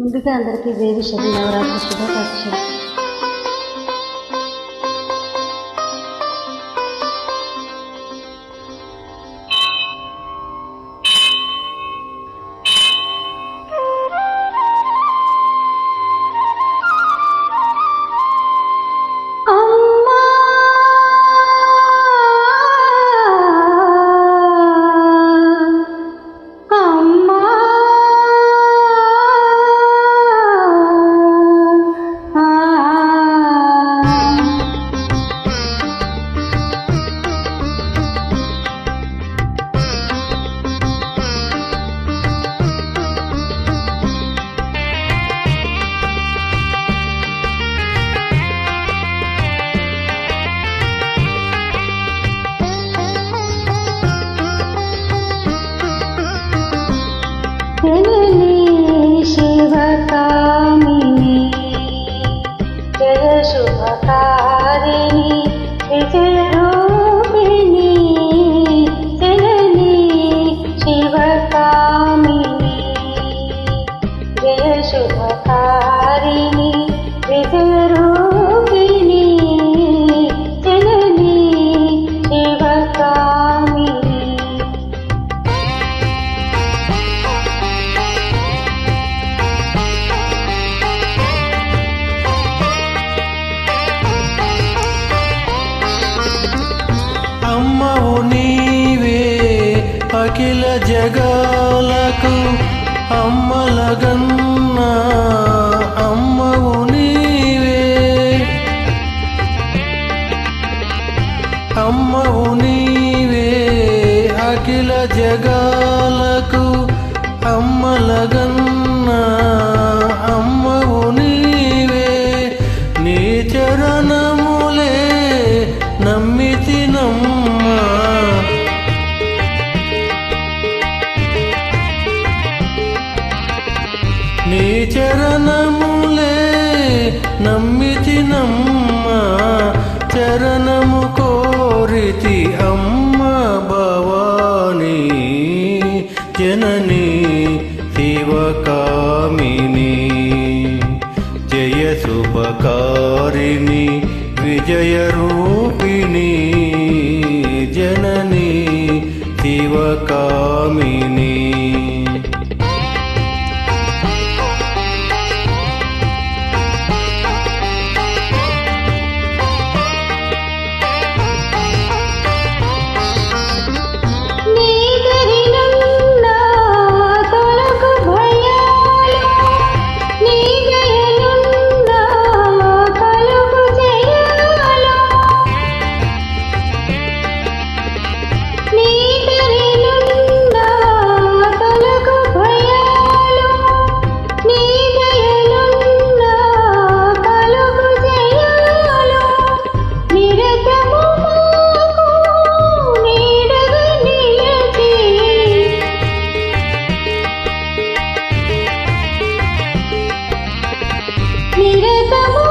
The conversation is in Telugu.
ముందుగా అందరికీ దేవి శని నవరాత్రి శుభాకాంక్షలు. అఖిల జగాలకు అమ్మలగన్న అమ్మవు నీవే. అమ్మవు నీవే. అఖిల జగాలకు అమ్మలగన్న అమ్మవు నీవే. నీ చరణం నీ చరణములే నమ్మితి నమ్మ చరణము కోరితి అమ్మ భవాని జనని శివకామిని జయ శుభకారిణి విజయ రూపిణి జనని శివకామిని. फिर दबा